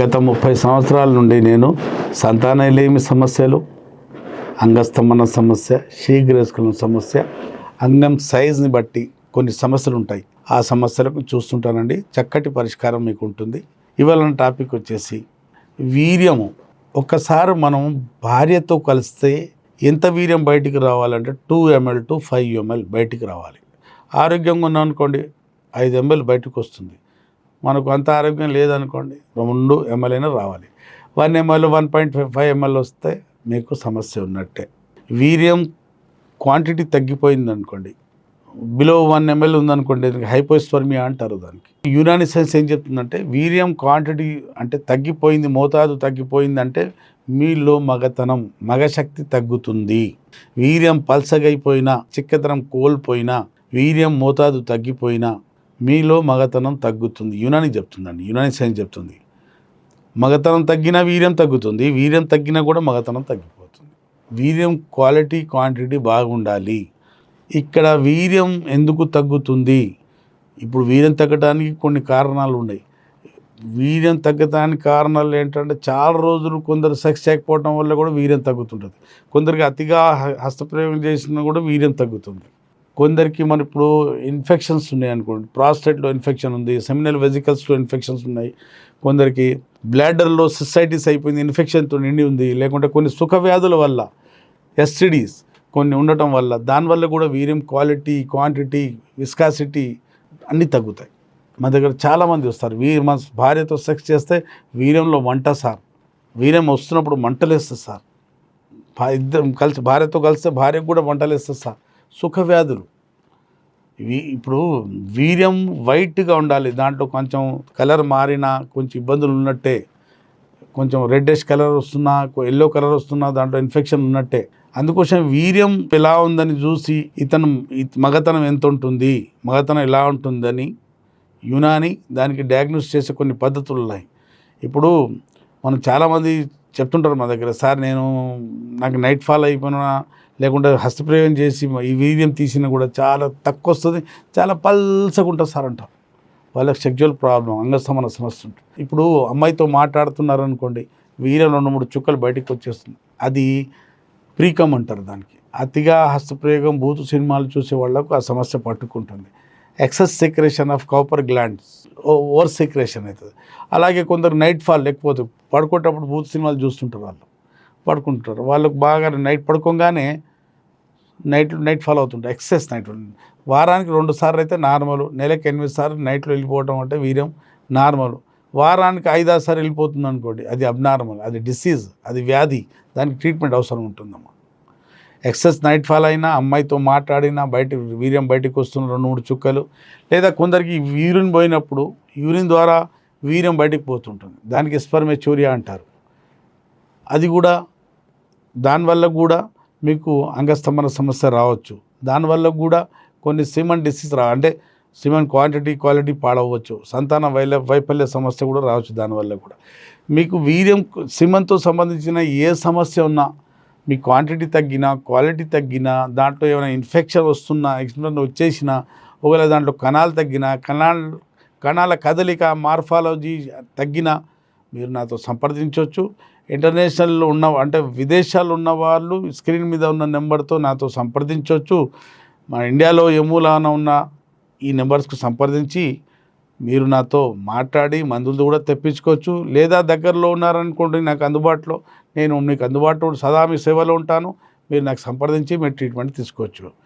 గత ముప్పై సంవత్సరాల నుండి నేను సంతానలేమి సమస్యలు అంగస్తంభన సమస్య శీఘ్రస్కలం సమస్య అంగం సైజ్ని బట్టి కొన్ని సమస్యలు ఉంటాయి. ఆ సమస్యలకు చూస్తుంటానండి. చక్కటి పరిష్కారం మీకు ఉంటుంది. ఇవాళ టాపిక్ వచ్చేసి వీర్యము. ఒక్కసారి మనం భార్యతో కలిస్తే ఎంత వీర్యం బయటికి రావాలంటే two ML to five ML బయటికి రావాలి. ఆరోగ్యంగా ఉన్నాం అనుకోండి ఐదు ఎంఎల్ బయటకు వస్తుంది. మనకు అంత ఆరోగ్యం లేదనుకోండి రెండు ఎంఎల్ అయినా రావాలి. One ML one point five five ML వస్తే మీకు సమస్య ఉన్నట్టే. వీర్యం క్వాంటిటీ తగ్గిపోయింది అనుకోండి బిలో వన్ ఎంఎల్ ఉందనుకోండి హైపోస్పర్మియా అంటారు దానికి. యునాని సైన్స్ ఏం చెప్తుందంటే వీర్యం క్వాంటిటీ అంటే తగ్గిపోయింది మోతాదు తగ్గిపోయింది అంటే మీలో మగతనం మగశక్తి తగ్గుతుంది. వీర్యం పల్సగైపోయినా చిక్కతనం కోల్పోయినా వీర్యం మోతాదు తగ్గిపోయినా మీలో మగతనం తగ్గుతుంది. యునాని చెప్తుందండి. యునాని సైన్స్ చెప్తుంది. మగతనం తగ్గినా వీర్యం తగ్గుతుంది. వీర్యం తగ్గినా కూడా మగతనం తగ్గిపోతుంది. వీర్యం క్వాలిటీ క్వాంటిటీ బాగుండాలి. ఇక్కడ వీర్యం ఎందుకు తగ్గుతుంది? ఇప్పుడు వీర్యం తగ్గడానికి కొన్ని కారణాలు ఉన్నాయి. వీర్యం తగ్గడానికి కారణాలు ఏంటంటే చాలా రోజులు కొందరు సెక్స్ చేయకపోవడం వల్ల కూడా వీర్యం తగ్గుతుంటుంది. కొందరికి అతిగా హ- హస్తప్రయోగం చేసినా కూడా వీర్యం తగ్గుతుంది. కొందరికి మన ఇప్పుడు ఇన్ఫెక్షన్స్ ఉన్నాయి అనుకోండి. ప్రాస్టేట్లో ఇన్ఫెక్షన్ ఉంది సెమినల్ వెజికల్స్లో ఇన్ఫెక్షన్స్ ఉన్నాయి. కొందరికి బ్లాడర్లో సిస్సైటిస్ అయిపోయింది ఇన్ఫెక్షన్తో నిండి ఉంది. లేకుంటే కొన్ని సుఖ వ్యాధుల వల్ల ఎస్టిడీస్ కొన్ని ఉండటం వల్ల దానివల్ల కూడా వీర్యం క్వాలిటీ క్వాంటిటీ విస్కాసిటీ అన్నీ తగ్గుతాయి. మా దగ్గర చాలామంది వస్తారు. వీరు మన భార్యతో సెక్స్ చేస్తే వీర్యంలో మంట సార్. వీర్యం వస్తున్నప్పుడు మంటలేస్తుంది సార్. ఇద్దరు ఇద్దరం కలిసి భార్యతో కలిస్తే భార్యకు కూడా మంటలేస్తుంది సార్. సుఖ వ్యాధులు. ఇప్పుడు వీర్యం వైట్గా ఉండాలి. దాంట్లో కొంచెం కలర్ మారినా కొంచెం ఇబ్బందులు ఉన్నట్టే. కొంచెం రెడ్డిష్ కలర్ వస్తున్నా ఎల్లో కలర్ వస్తున్నా దాంట్లో ఇన్ఫెక్షన్ ఉన్నట్టే. అందుకోసం వీర్యం ఎలా ఉందని చూసి ఇతను మగతనం ఎంత ఉంటుంది మగతనం ఎలా ఉంటుందని యునాని దానికి డయాగ్నోస్ చేసే కొన్ని పద్ధతులు ఉన్నాయి. ఇప్పుడు మనం చాలామంది చెప్తుంటారు మా దగ్గర సార్ నేను నాకు నైట్ ఫాల్ అయిపోయినా లేకుంటే హస్తప్రయోగం చేసి ఈ వీర్యం తీసినా కూడా చాలా తక్కువ వస్తుంది చాలా పల్సగా ఉంటుంది సార్ అంటారు. వాళ్ళకి సెక్చువల్ ప్రాబ్లం అంగస్తమన సమస్య ఉంటుంది. ఇప్పుడు అమ్మాయితో మాట్లాడుతున్నారు అనుకోండి వీర్యం రెండు మూడు చుక్కలు బయటకు వచ్చేస్తుంది అది ప్రీకమ్ అంటారు దానికి. అతిగా హస్తప్రయోగం బూతు సినిమాలు చూసే వాళ్ళకు ఆ సమస్య పట్టుకుంటుంది. Excess secretion of Cowper glands over secretion అవుతుంది. అలాగే కొందరు నైట్ ఫాల్ లేకపోతే పడుకోటప్పుడు బూత్ సినిమాలు చూస్తుంటారు వాళ్ళు. పడుకుంటారు. వాళ్ళకు బాగా నైట్ పడుకోగానే నైట్ నైట్ ఫాల్ అవుతుంటాయి ఎక్సెస్ నైట్. వారానికి రెండు సార్లు అయితే నార్మల్ నెలకి ఎనిమిది సార్లు నైట్లో వెళ్ళిపోవడం అంటే వీర్యం నార్మల్. వారానికి ఐదారు సార్లు వెళ్ళిపోతుంది అనుకోండి అది అబ్నార్మల్ అది డిసీజ్ అది వ్యాధి దానికి ట్రీట్మెంట్ అవసరం ఉంటుందమ్మా. ఎక్సెస్ నైట్ ఫాల్ అయినా అమ్మాయితో మాట్లాడినా బయట వీర్యం బయటకు వస్తున్న రెండు మూడు చుక్కలు లేదా కొందరికి యూరిన్ పోయినప్పుడు యూరిన్ ద్వారా వీర్యం బయటకు పోతుంటుంది. దానికి స్పర్మెచూరియా అంటారు. అది కూడా దానివల్ల కూడా మీకు అంగస్తంభన సమస్య రావచ్చు. దానివల్ల కూడా కొన్ని సిమన్ డిసీజ్ రా అంటే సిమెంట్ క్వాంటిటీ క్వాలిటీ పాడవచ్చు సంతాన వైల వైఫల్య సమస్య కూడా రావచ్చు దానివల్ల కూడా. మీకు వీర్యం సిమెంట్తో సంబంధించిన ఏ సమస్య ఉన్నా మీ క్వాంటిటీ తగ్గినా క్వాలిటీ తగ్గినా దాంట్లో ఏమైనా ఇన్ఫెక్షన్ వస్తున్నా ఇన్ఫెక్షన్ వచ్చేసినా ఒకవేళ దాంట్లో కణాలు తగ్గినా కణాలు కణాల కదలిక మార్ఫాలజీ తగ్గినా మీరు నాతో సంప్రదించవచ్చు. ఇంటర్నేషనల్లో ఉన్న అంటే విదేశాల్లో ఉన్న వాళ్ళు స్క్రీన్ మీద ఉన్న నెంబర్తో నాతో సంప్రదించవచ్చు. మన ఇండియాలో ఏ ఉన్న ఈ నెంబర్స్కు సంప్రదించి మీరు నాతో మాట్లాడి మందులు కూడా తెప్పించుకోవచ్చు. లేదా దగ్గరలో ఉన్నారనుకోండి నాకు అందుబాటులో నేను మీకు అందుబాటులో సదా మీ సేవలో ఉంటాను. మీరు నాకు సంప్రదించి మీరు ట్రీట్మెంట్ తీసుకోవచ్చు.